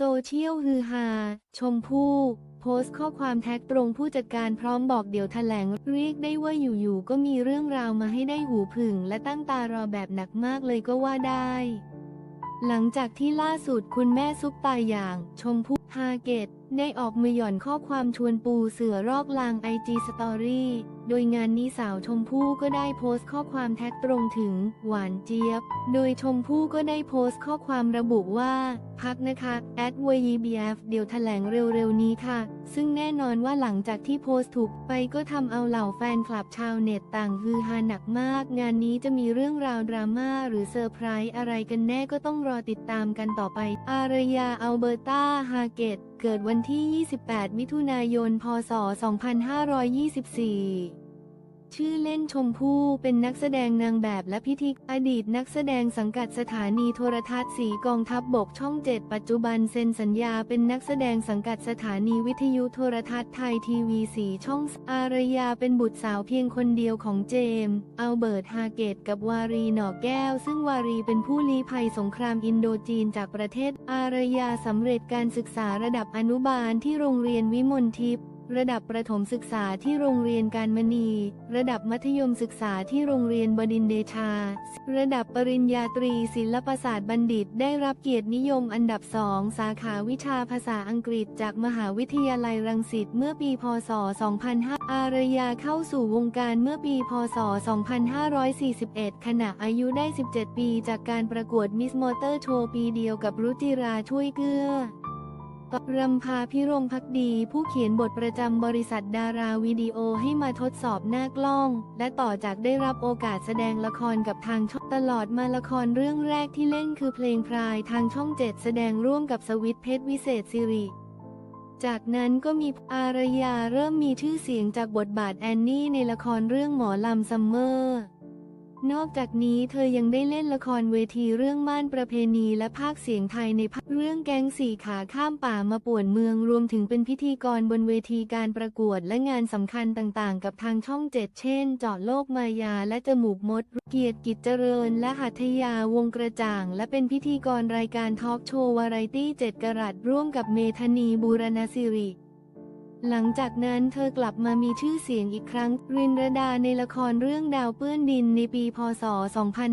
โซเชียลฮือฮา ชมพู่โพสต์ข้อความแท็กตรงผู้จัดการพร้อมบอกเดี๋ยวแถลง เรียกได้ว่าอยู่ๆก็มีเรื่องราวมาให้ได้หูผึ่งและตั้งตารอแบบหนักมากเลยก็ว่าได้ หลังจากที่ล่าสุดคุณแม่ซุปตาอย่าง ชมพู่ฮาเกต ได้ออกมาหย่อนข้อความชวนปูเสือรอกลางไอจีสตอรี่โดยงานนี้สาวชมพู่ก็ได้โพสต์ข้อความแท็กตรงถึง หวานเจี๊ยบ โดยชมพู่ก็ได้โพสต์ข้อความระบุว่า พักนะคะแอด VBF เดี๋ยวแถลงเร็วๆนี้ค่ะ ซึ่งแน่นอนว่าหลังจากที่โพสต์ถูกไปก็ทำเอาเหล่าแฟนคลับชาวเน็ตต่างฮือฮาหนักมาก งานนี้จะมีเรื่องราวดราม่าหรือเซอร์ไพรส์อะไรกันแน่ก็ต้องรอติดตามกันต่อไป อารยาอัลเบอร์ตาฮาเกต เกิดวันที่ 28 มิถุนายน พศ 2524 ชื่อเล่นชมพู่เป็นนักแสดงนางแบบและพิธีอดีตนักแสดงสังกัดสถานีโทรทัศน์สีกองทัพบบกช่อง7ปัจจุบันเซ็นสัญญาเป็นนักแสดงสังกัดสถานีวิทยุโทรทัศน์ไทยทีวีสีช่องอารยาเป็นบุตรสาวเพียงคนเดียวของเจมส์อัลเบิร์ตฮาเกตกับวารีหน่อแก้ว ซึ่งวารีเป็นผู้ลี้ภัยสงครามอินโดจีนจากประเทศอารยาสำเร็จการศึกษาระดับอนุบาลที่โรงเรียนวิมลทิพย์ ระดับประถมศึกษาที่โรงเรียนการมณี ระดับมัธยมศึกษาที่โรงเรียนบดินเดชา ระดับปริญญาตรีศิลปศาสตร์บัณฑิต ได้รับเกียรตินิยมอันดับสองสาขาวิชาภาษาอังกฤษจากมหาวิทยาลัยรังสิตเมื่อปี พศ 2005 อารยาเข้าสู่วงการเมื่อปี พศ 2541 ขณะอายุได้ 17 ปี จากการประกวดมิสมอเตอร์โชว์ปีเดียวกับรุจิราช่วยเกื้อ รำพาพิรมพักดี ผู้เขียนบทประจำบริษัทดาราวิดีโอให้มาทดสอบหน้ากล้อง และต่อจากได้รับโอกาสแสดงละครกับทางช่องตลอดมาละครเรื่องแรกที่เล่นคือเพลงพรายทางช่องเจ็ดแสดงร่วมกับสวิตเพชรวิเศษสิริจากนั้นก็มีอารยาเริ่มมีชื่อเสียงจากบทบาทแอนนี่ในละครเรื่องหมอลำซัมเมอร์ นอกจากนี้เธอยังได้เล่นละครเวทีเรื่องม่านประเพณีและภาคเสียงไทยในภาคเรื่องแกงสี่ขาข้ามป่ามาป่วนเมืองรวมถึงเป็นพิธีกรบนเวทีการประกวดและงานสำคัญต่างๆ กับทางช่องเจ็ดเช่น เจาะโลกมายาและจมูกมด เกียรติกิจเจริญ และหัทยาวงกระจ่าง และเป็นพิธีกรรายการทอล์กโชว์วาไรตี้เจ็ดกรัตร่วมกับเมธนีบูรณสิริ หลังจากนั้นเธอกลับมามีชื่อเสียงอีกครั้ง รินรดาในละครเรื่องดาวเปื้อนดินในปี พศ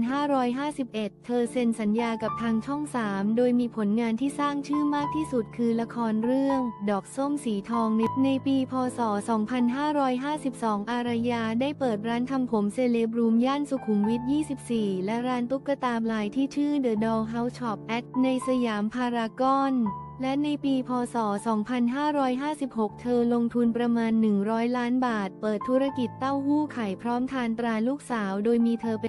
2551 เธอเซ็นสัญญากับทางช่อง 3 โดยมีผลงานที่สร้างชื่อมากที่สุดคือละครเรื่อง ดอกส้มสีทองในในปี พศ 2552 อารยาได้เปิดร้านทำผมเซเลบรูมย่านสุขุมวิท 24 และร้านตุ๊กตาลายที่ชื่อ The Doll House Shop at ในสยามพารากอน และในปี พศ 2556 เธอลงทุนประมาณ 100 ล้านบาท เปิดธุรกิจเต้าหู้ไข่พร้อมทานตราลูกสาว โดยมีเธอเป็น